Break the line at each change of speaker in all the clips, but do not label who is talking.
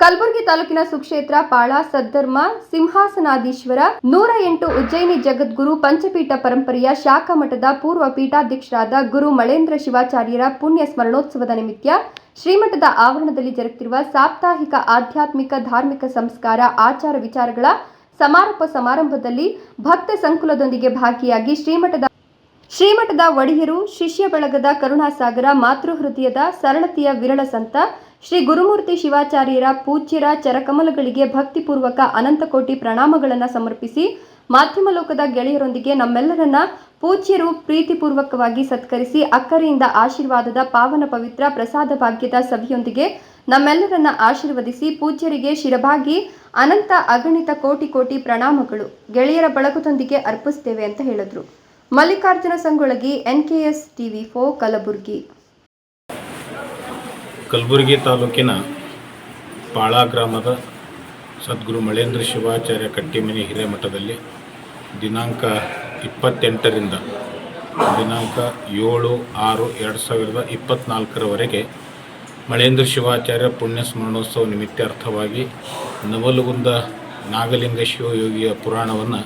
ಕಲಬುರಗಿ ತಾಲೂಕಿನ ಸುಕ್ಷೇತ್ರ ಪಾಳ ಸದ್ಧರ್ಮ ಸಿಂಹಾಸನಾದೀಶ್ವರ ನೂರ ಎಂಟು ಉಜ್ಜಯಿನಿ ಜಗದ್ಗುರು ಪಂಚಪೀಠ ಪರಂಪರೆಯ ಶಾಖಾ ಮಠದ ಪೂರ್ವ ಪೀಠಾಧ್ಯಕ್ಷರಾದ ಗುರು ಮಳೇಂದ್ರ ಶಿವಾಚಾರ್ಯರ ಪುಣ್ಯ ಸ್ಮರಣೋತ್ಸವದ ನಿಮಿತ್ತ ಶ್ರೀಮಠದ ಆವರಣದಲ್ಲಿ ಜರುಗುತ್ತಿರುವ ಸಾಪ್ತಾಹಿಕ ಆಧ್ಯಾತ್ಮಿಕ ಧಾರ್ಮಿಕ ಸಂಸ್ಕಾರ ಆಚಾರ ವಿಚಾರಗಳ ಸಮಾರೋಪ ಸಮಾರಂಭದಲ್ಲಿ ಭಕ್ತ ಸಂಕುಲದೊಂದಿಗೆ ಭಾಗಿಯಾಗಿ ಶ್ರೀಮಠದ ಶ್ರೀಮಠದ ಒಡೆಯರು, ಶಿಷ್ಯ ಬಳಗದ ಕರುಣಾಸಾಗರ, ಮಾತೃಹೃದಯದ ಸರಳತೆಯ ವಿರಳ ಸಂತ ಶ್ರೀ ಗುರುಮೂರ್ತಿ ಶಿವಾಚಾರ್ಯರ ಪೂಜ್ಯರ ಚರಕಮಲಗಳಿಗೆ ಭಕ್ತಿಪೂರ್ವಕ ಅನಂತಕೋಟಿ ಪ್ರಣಾಮಗಳನ್ನು ಸಮರ್ಪಿಸಿ ಮಾಧ್ಯಮ ಲೋಕದ ಗೆಳೆಯರೊಂದಿಗೆ ನಮ್ಮೆಲ್ಲರನ್ನ ಪೂಜ್ಯರು ಪ್ರೀತಿಪೂರ್ವಕವಾಗಿ ಸತ್ಕರಿಸಿ ಅಕ್ಕರೆಯಿಂದ ಆಶೀರ್ವಾದದ ಪಾವನ ಪವಿತ್ರ ಪ್ರಸಾದ ಭಾಗ್ಯದ ಸಭೆಯೊಂದಿಗೆ ನಮ್ಮೆಲ್ಲರನ್ನ ಆಶೀರ್ವದಿಸಿ ಪೂಜ್ಯರಿಗೆ ಶಿರಭಾಗಿ ಅನಂತ ಅಗಣಿತ ಕೋಟಿ ಕೋಟಿ ಪ್ರಣಾಮಗಳು ಗೆಳೆಯರ ಬಳಗದೊಂದಿಗೆ ಅರ್ಪಿಸ್ತೇವೆ ಅಂತ ಹೇಳಿದ್ರು. ಮಲ್ಲಿಕಾರ್ಜುನ ಸಂಗೊಳಗಿ ಎಸ್ ಟಿವಿ ಫೋ ಕಲಬುರ್ಗಿ.
ಕಲಬುರಗಿ ತಾಲೂಕಿನ ಪಾಳ ಗ್ರಾಮದ ಸದ್ಗುರು ಮಳೇಂದ್ರ ಶಿವಾಚಾರ್ಯ ಕಟ್ಟಿಮನಿ ಹಿರೇಮಠದಲ್ಲಿ ದಿನಾಂಕ ಇಪ್ಪತ್ತೆಂಟರಿಂದ ದಿನಾಂಕ ಏಳು ಆರು ಎರಡು ಸಾವಿರದ ಇಪ್ಪತ್ತ್ನಾಲ್ಕರವರೆಗೆ ಮಳೇಂದ್ರ ಶಿವಾಚಾರ್ಯ ಪುಣ್ಯ ಸ್ಮರಣೋತ್ಸವ ನಿಮಿತ್ತಾರ್ಥವಾಗಿ ನವಲಗುಂದ ನಾಗಲಿಂಗ ಶಿವಯೋಗಿಯ ಪುರಾಣವನ್ನು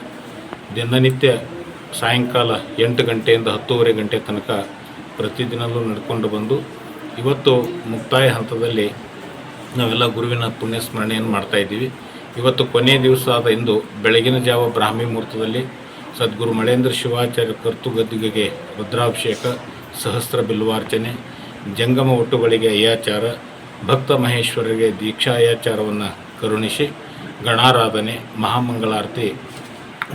ದಿನನಿತ್ಯ ಸಾಯಂಕಾಲ ಎಂಟು ಗಂಟೆಯಿಂದ ಹತ್ತೂವರೆ ಗಂಟೆ ತನಕ ಪ್ರತಿದಿನವೂ ನಡ್ಕೊಂಡು ಬಂದು ಇವತ್ತು ಮುಕ್ತಾಯ ಹಂತದಲ್ಲಿ ನಾವೆಲ್ಲ ಗುರುವಿನ ಪುಣ್ಯ ಸ್ಮರಣೆಯನ್ನು ಮಾಡ್ತಾ ಇದ್ದೀವಿ. ಇವತ್ತು ಕೊನೆಯ ದಿವಸ ಆದ ಇಂದು ಬೆಳಗಿನ ಜಾವ ಬ್ರಾಹ್ಮಿ ಮುಹೂರ್ತದಲ್ಲಿ ಸದ್ಗುರು ಮಳೇಂದ್ರ ಶಿವಾಚಾರ್ಯ ಕರ್ತು ಗದ್ದುಗೆಗೆ ರುದ್ರಾಭಿಷೇಕ, ಸಹಸ್ರ ಬಿಲ್ವಾರ್ಚನೆ, ಜಂಗಮ ಒಟ್ಟುಗಳಿಗೆ ಅಯ್ಯಾಚಾರ, ಭಕ್ತ ಮಹೇಶ್ವರರಿಗೆ ದೀಕ್ಷಾ ಅಯ್ಯಾಚಾರವನ್ನು ಕರುಣಿಸಿ ಗಣಾರಾಧನೆ, ಮಹಾಮಂಗಳಾರತಿ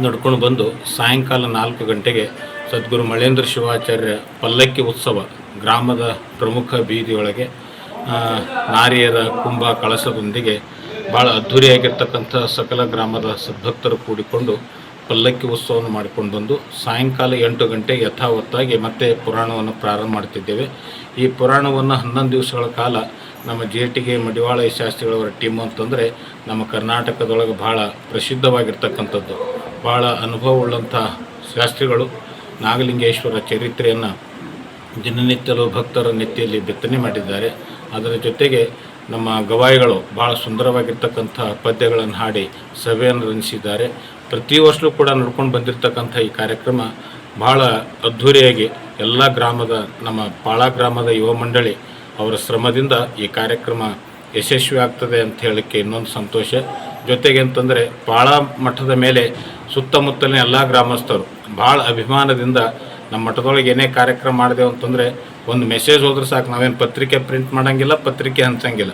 ನಡ್ಕೊಂಡು ಬಂದು ಸಾಯಂಕಾಲ ನಾಲ್ಕು ಗಂಟೆಗೆ ಸದ್ಗುರು ಮಳೇಂದ್ರ ಶಿವಾಚಾರ್ಯ ಪಲ್ಲಕ್ಕಿ ಉತ್ಸವ ಗ್ರಾಮದ ಪ್ರಮುಖ ಬೀದಿಯೊಳಗೆ ನಾರಿಯರ ಕುಂಭ ಕಳಸದೊಂದಿಗೆ ಭಾಳ ಅದ್ಧೂರಿಯಾಗಿರ್ತಕ್ಕಂಥ ಸಕಲ ಗ್ರಾಮದ ಸದ್ಭಕ್ತರು ಕೂಡಿಕೊಂಡು ಪಲ್ಲಕ್ಕಿ ಉತ್ಸವವನ್ನು ಮಾಡಿಕೊಂಡು ಬಂದು ಸಾಯಂಕಾಲ ಎಂಟು ಗಂಟೆ ಯಥಾವತ್ತಾಗಿ ಮತ್ತೆ ಪುರಾಣವನ್ನು ಪ್ರಾರಂಭ ಮಾಡ್ತಿದ್ದೇವೆ. ಈ ಪುರಾಣವನ್ನು ಹನ್ನೊಂದು ದಿವಸಗಳ ಕಾಲ ನಮ್ಮ ಜೇಟಿಗೆ ಮಡಿವಾಳ ಶಾಸ್ತ್ರಿಗಳವರ ಟೀಮು ಅಂತಂದರೆ ನಮ್ಮ ಕರ್ನಾಟಕದೊಳಗೆ ಭಾಳ ಪ್ರಸಿದ್ಧವಾಗಿರ್ತಕ್ಕಂಥದ್ದು. ಭಾಳ ಅನುಭವವುಳ್ಳಂಥ ಶಾಸ್ತ್ರಿಗಳು ನಾಗಲಿಂಗೇಶ್ವರ ಚರಿತ್ರೆಯನ್ನು ದಿನನಿತ್ಯಲೂ ಭಕ್ತರ ನೆತ್ತಿಯಲ್ಲಿ ಬಿತ್ತನೆ ಮಾಡಿದ್ದಾರೆ. ಅದರ ಜೊತೆಗೆ ನಮ್ಮ ಗವಾಯಿಗಳು ಭಾಳ ಸುಂದರವಾಗಿರ್ತಕ್ಕಂಥ ಪದ್ಯಗಳನ್ನು ಹಾಡಿ ಸಭೆಯನ್ನು ರಂಜಿಸಿದ್ದಾರೆ ಪ್ರತಿ ವರ್ಷವೂ ಕೂಡ ನಡ್ಕೊಂಡು ಬಂದಿರತಕ್ಕಂಥ ಈ ಕಾರ್ಯಕ್ರಮ ಭಾಳ ಅದ್ಧೂರಿಯಾಗಿ ಎಲ್ಲ ಗ್ರಾಮದ ನಮ್ಮ ಪಾಳ ಗ್ರಾಮದ ಯುವ ಮಂಡಳಿ ಅವರ ಶ್ರಮದಿಂದ ಈ ಕಾರ್ಯಕ್ರಮ ಯಶಸ್ವಿ ಆಗ್ತದೆ ಅಂತ ಹೇಳಕ್ಕೆ ಇನ್ನೊಂದು ಸಂತೋಷ. ಜೊತೆಗೆ ಅಂತಂದರೆ ಪಾಳ ಮಠದ ಮೇಲೆ ಸುತ್ತಮುತ್ತಲಿನ ಎಲ್ಲ ಗ್ರಾಮಸ್ಥರು ಭಾಳ ಅಭಿಮಾನದಿಂದ ನಮ್ಮ ಮಠದೊಳಗೆ ಏನೇ ಕಾರ್ಯಕ್ರಮ ಮಾಡಿದೆವು ಅಂತಂದರೆ ಒಂದು ಮೆಸೇಜ್ ಹೋದ್ರೆ ಸಾಕು. ನಾವೇನು ಪತ್ರಿಕೆ ಪ್ರಿಂಟ್ ಮಾಡೋಂಗಿಲ್ಲ, ಪತ್ರಿಕೆ ಹಂಚಂಗಿಲ್ಲ.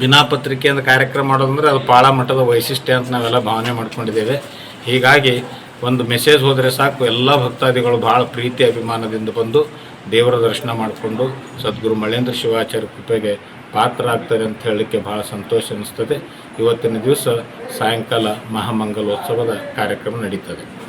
ಬಿನಾ ಅಂತ ಕಾರ್ಯಕ್ರಮ ಮಾಡೋದಂದ್ರೆ ಅದು ಪಾಳ ಮಠದ ವೈಶಿಷ್ಟ್ಯ ಅಂತ ನಾವೆಲ್ಲ ಭಾವನೆ ಮಾಡ್ಕೊಂಡಿದ್ದೇವೆ. ಹೀಗಾಗಿ ಒಂದು ಮೆಸೇಜ್ ಹೋದರೆ ಸಾಕು. ಎಲ್ಲ ಭಕ್ತಾದಿಗಳು ಭಾಳ ಪ್ರೀತಿ, ಅಭಿಮಾನದಿಂದ ಬಂದು ದೇವರ ದರ್ಶನ ಮಾಡಿಕೊಂಡು ಸದ್ಗುರು ಮಳೇಂದ್ರ ಶಿವಾಚಾರ್ಯ ಕೃಪೆಗೆ ಪಾತ್ರ ಆಗ್ತಾರೆ ಅಂತ ಹೇಳಲಿಕ್ಕೆ ಭಾಳ ಸಂತೋಷ ಅನಿಸ್ತದೆ. ಇವತ್ತಿನ ದಿವಸ ಸಾಯಂಕಾಲ ಮಹಾಮಂಗಲೋತ್ಸವದ ಕಾರ್ಯಕ್ರಮ ನಡೀತದೆ.